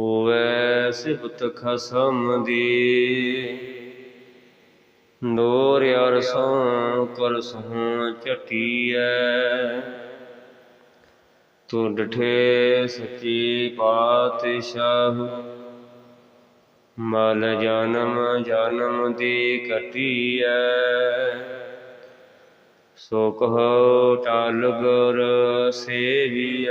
ਹੋਵੇ ਸਿਫਤ ਖਸਮ ਦੀ। ਨੂਰ ਅਰਸੋਂ ਕਰ ਸੋਂ ਚਟੀਐ ਤੂੰ ਡਠੇ ਸੱਚੀ ਪਾਤਸ਼ਾਹ। ਮਲ ਜਨਮ ਜਨਮ ਦੀ ਕਟੀਐ ਸੋ ਕਹੋ ਟਲ ਗੁਰ ਸੇਵੀਐ।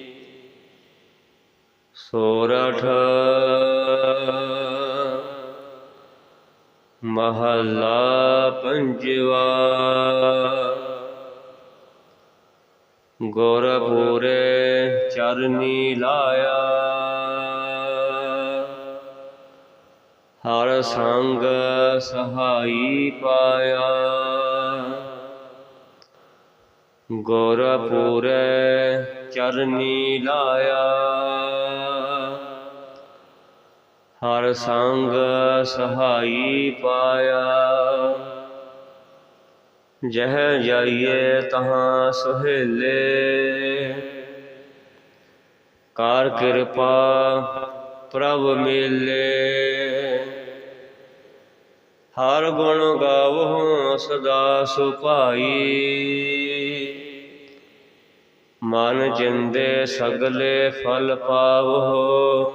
ਸੋਰਠ। ਮਹੱਲਾ ਪੰਜਵਾ। ਗੋਰਪੂਰੇ ਚਰਨੀ ਲਾਇਆ। ਹਰ ਸੰਗ ਸਹਾਈ ਪਾਇਆ। ਗੁਰਪੂਰੇ ਚਰਨੀ ਲਾਇਆ। ਹਰ ਸੰਗ ਸਹਾਈ ਪਾਇਆ। ਜਹ ਜਾਈਏ ਤਹਾਂ ਸੁਹੇਲੇ। ਕਾਰ ਕਿਰਪਾ ਪ੍ਰਭ ਮੇਲੇ। ਹਰ ਗੁਣ ਗਾਵੋ ਸਦਾ ਸੁਭਾਈ। ਮਨ ਜਿੰਦੇ ਸਗਲੇ ਫਲ ਪਾਵੋ।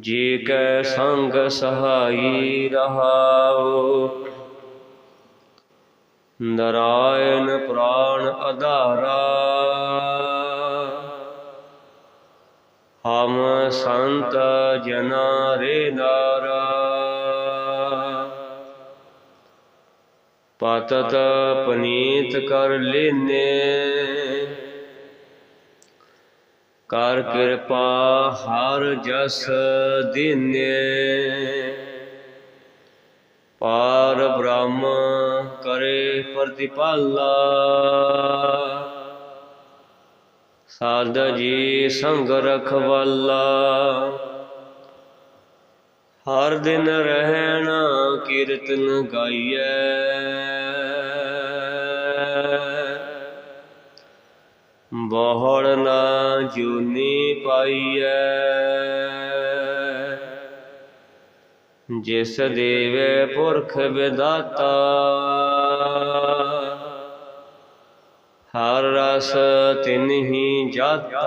ਜੀ ਕੈ ਸੰਗ ਸਹਾਈ ਰਹਾਉ ਨਰਾਇਣ ਪ੍ਰਾਣ ਆਧਾਰਾ ਹਮ ਸੰਤ ਜਨਾ ਰੇ ਨਾਰਾ। ਪਤਤ ਪਨੀਤ ਕਰ ਲੈਨੇ। ਕਰ ਕਿਰਪਾ ਹਰ ਜਸ ਦੀਨੇ। ਪਾਰ ਬ੍ਰਹਮ ਕਰੇ ਪ੍ਰਤੀਪਾਲਾ। ਸਾਧ ਜੀ ਸੰਗ ਰਖਵਾਲਾ। ਹਰ ਦਿਨ ਰਹਿਣਾ ਕੀਰਤਨ ਗਾਈਐ। ਬਹੁੜ ਨਾ ਜੂਨੀ ਪਾਈਐ। ਜਿਸ ਦੇਵੇ ਪੁਰਖ ਵਿਦਾਤਾ, ਹਰ ਰਸ ਤਿਨਹੀ ਜਾਤਾ।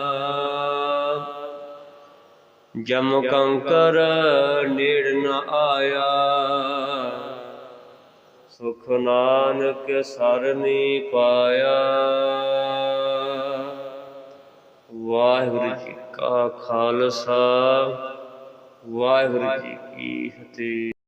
ਜਮ ਕੰਕਰ ਨੇੜ ਨ ਆਇਆ। ਸੁਖ ਨਾਨਕ ਸਰਨੀ ਪਾਇਆ। ਵਾਹਿਗੁਰੂ ਜੀ ਕਾ ਖਾਲਸਾ। ਵਾਹਿਗੁਰੂ ਜੀ ਕੀ ਫਤਿਹ।